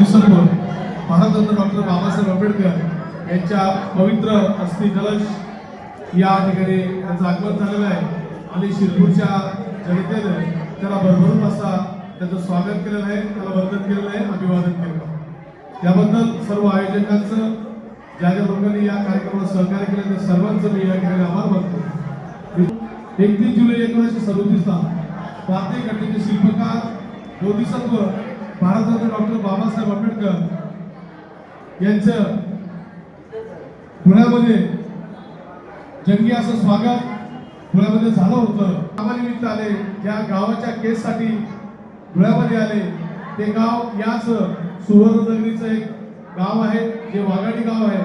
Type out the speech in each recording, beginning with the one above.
Bodhisattva Bharat Ratna doctor Babasaheb Ambedkar यांच्या पवित्र अस्थि कलश या ठिकाणी त्यांचं आगमन झालेलं आहे. आणि शिरपूरच्या जनतेने त्याला भरभरून असा त्याचं स्वागत केलेलं आहे त्याला वंदन केलेलं आहे अभिवादन केलेलं आहे. त्याबद्दल सर्व आयोजकांचं ज्या ज्या लोकांनी या कार्यक्रमाला सहकार्य केलं त्या सर्वांचं मी या ठिकाणी आभार मानतो. एकतीस जुलै एकोणीसशे सदोतीसला भारतीय घटनेचे शिल्पकार बोधिसत्व भारतरत्न डॉक्टर बाबासाहेब आंबेडकर यांचं पुण्यामध्ये जंगी असं स्वागत पुण्यामध्ये झालं होतं. कामानिमित्त आले ज्या गावाच्या केससाठी धुळ्यामध्ये आले ते गाव याच सुवर्णनगरीचं एक गाव आहे जे वाघाडी गाव आहे.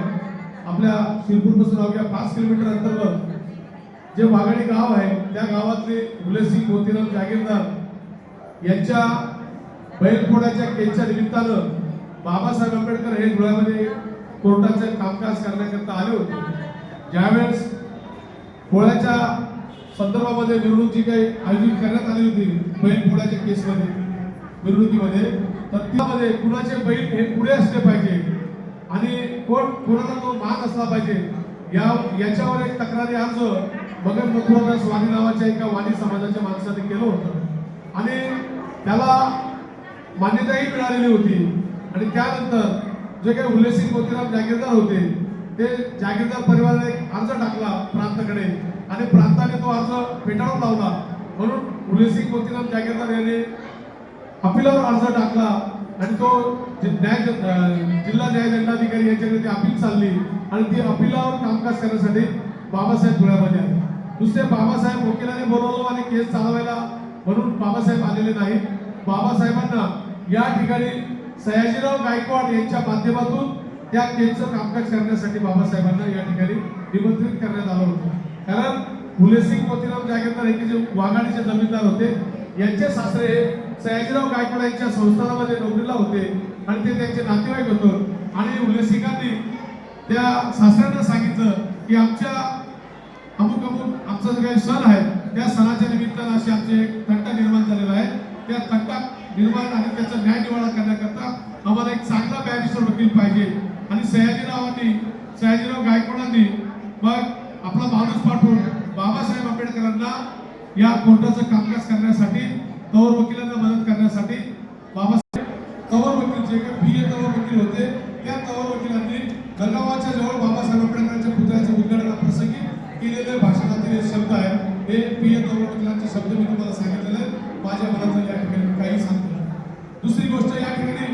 आपल्या शिरपूरपासून अवघ्या पाच किलोमीटर अंतर्गत जे वाघाडी गाव आहे त्या गावातले फुलेसिंग मोतीराम जागीरदार यांच्या बैलपोळ्याच्या केसच्या निमित्तानं बाबासाहेब आंबेडकर हे धुळ्यामध्ये कोर्टाचे कामकाज करण्याकरता आले होते. ज्यावेळेस पोळ्याच्या संदर्भामध्ये निवडणूक जी काही आयोजित करण्यात आली होती बैलपोळ्याच्या केसमध्ये निवडणुकीमध्ये तर त्यामध्ये कुणाचे बैल हे पुढे असले पाहिजे आणि कोण कोणाला तो मान असला पाहिजे या याच्यावर एक तक्रारी अर्ज मगन मथुरादास वाणी नावाच्या एका वाणी समाजाच्या माणसाने केलं होतं. आणि त्याला मान्यताही मिळालेली होती. आणि त्यानंतर जे काही उल्लेसिंग मोतीराम जागीरदार होते ते जागीरदार परिवाराने एक अर्ज टाकला प्रांताकडे. आणि प्रांताने तो अर्ज फेटाळून लावला. म्हणून उल्लेसिंग मोतीराम जागीरदार यांनी अपिलावर अर्ज टाकला. आणि तो न्याय जिल्हा न्याय दंडाधिकारी यांच्याकडे ती अपील चालली. आणि ती अपिलावर कामकाज करण्यासाठी बाबासाहेब धुळ्यामध्ये आले. दुसरे बाबासाहेब वकिलाने बोलवलं आणि केस चालवायला म्हणून बाबासाहेब आलेले नाहीत. बाबासाहेबांना या ठिकाणी सयाजीराव गायकवाड यांच्या माध्यमातून त्या केसचं कामकाज करण्यासाठी बाबासाहेबांना या ठिकाणी निमंत्रित करण्यात आलं होतं. कारण फुलेसिंग मोतीराम जागेदार हे जे वाघाडीचे जमीनदार होते यांचे सासरे हे सयाजीराव गायकवाड यांच्या संस्थानामध्ये नोकरीला होते आणि ते त्यांचे नातेवाईक होतं. आणि उलेसिंगांनी त्या सासऱ्यांना सांगितलं की आमच्या अमुक अमुक आमचा जो काही सण आहे त्या सणाच्या निमित्तानं असे आमचे एक तंटा निर्माण झालेला आहे. त्या तंटा निर्माण न्याय निवाडा करण्याकरता आम्हाला एक चांगला बॅरिस्टर वकील पाहिजे. आणि सयाजीरावांनी सयाजीराव गायकवाडांनी मग आपला माणूस पाठवून बाबासाहेब आंबेडकरांना या कोर्टाचं कामकाज करण्यासाठी तवर वकिलांना मदत करण्यासाठी बाबासाहेब तवर वकील जे काही बी ए तवर वकील होते त्या तवर वकिलांनी गंगावाच्या जवळ बाबासाहेब आंबेडकरांच्या पुतळ्याच्या उद्घाटनाप्रसंगी केलेले भाषणातील शब्द आहे. हे पी ए तवर वकिलांचे शब्द मी तुम्हाला सांगितलेले माझ्या मनात या ठिकाणी मी काही सांगतो नाही. दुसरी गोष्ट या ठिकाणी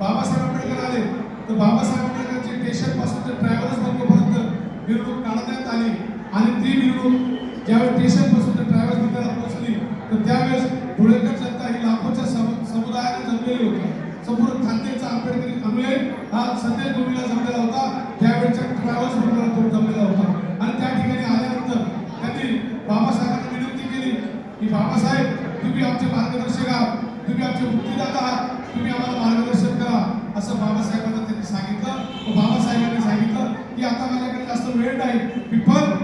बाबासाहेब आंबेडकर आले. तर बाबासाहेब आंबेडकरचे स्टेशनपासून ते ट्रॅव्हल्स बंदोपर्यंत मिरवणूक काढण्यात आली. आणि ती मिरवणूक ज्यावेळेस स्टेशनपासून ते ट्रॅव्हल्स तिथे पोहोचली तर त्यावेळेस धुळेकर जनता ही लाखोच्या सम- समुदायाने जमलेली होती. संपूर्ण खांदेचा आंबेडकरी अनुयायी हा संदेश भूमीला जमलेला होता. त्यावेळेच्या ट्रॅव्हल्स बंदोला तो जमलेला होता. आणि त्या ठिकाणी आल्यानंतर त्यांनी बाबासाहेबांना विनंती केली की बाबासाहेब तुम्ही आमचे मार्गदर्शक आहात. तुम्ही आमचे मुक्तीदाता आहात. तुम्ही आम्हाला मार्गदर्शन करा असं बाबासाहेबांना त्यांनी सांगितलं. व बाबासाहेबांनी सांगितलं की आता माझ्याकडे जास्त वेळ नाही. मी पण